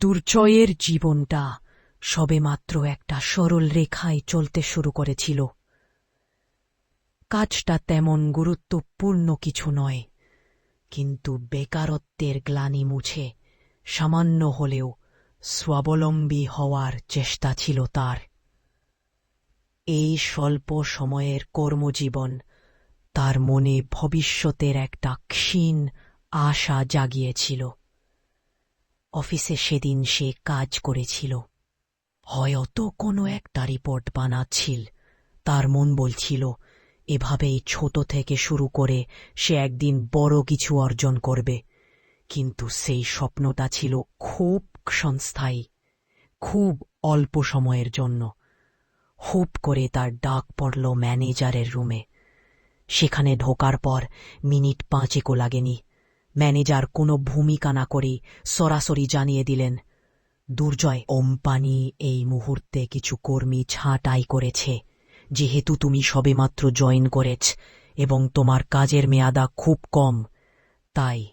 দুর্জয়ের জীবনটা সবেমাত্র একটা সরল রেখায় চলতে শুরু করেছিল। কাজটা তেমন গুরুত্বপূর্ণ কিছু নয়, কিন্তু বেকারত্বের গ্লানি মুছে সামান্য হলেও স্বাবলম্বী হওয়ার চেষ্টা ছিল তার। এই স্বল্প সময়ের কর্মজীবন তার মনে ভবিষ্যতের একটা ক্ষীণ আশা জাগিয়েছিল। অফিসে সেদিন সে কাজ করেছিল। হয়তো কোনো একটা রিপোর্ট বানাচ্ছিল। তার মন বলছিল, এভাবেই ছোট থেকে শুরু করে সে একদিন বড় কিছু অর্জন করবে। কিন্তু সেই স্বপ্নটা ছিল খুব ক্ষণস্থায়ী, খুব অল্প সময়ের জন্য। হুপ করে তার ডাক পড়ল ম্যানেজারের রুমে। সেখানে ঢোকার পর মিনিট পাঁচেকও লাগেনি। ম্যানেজার কোনো ভূমিকা না করে সরাসরি জানিয়ে দিলেন, দুর্জয় কোম্পানি এই মুহূর্তে কিছু কর্মী ছাঁটাই করেছে। যেহেতু তুমি সবেমাত্র জয়েন করেছ এবং তোমার কাজের মেয়াদা খুব কম, তাই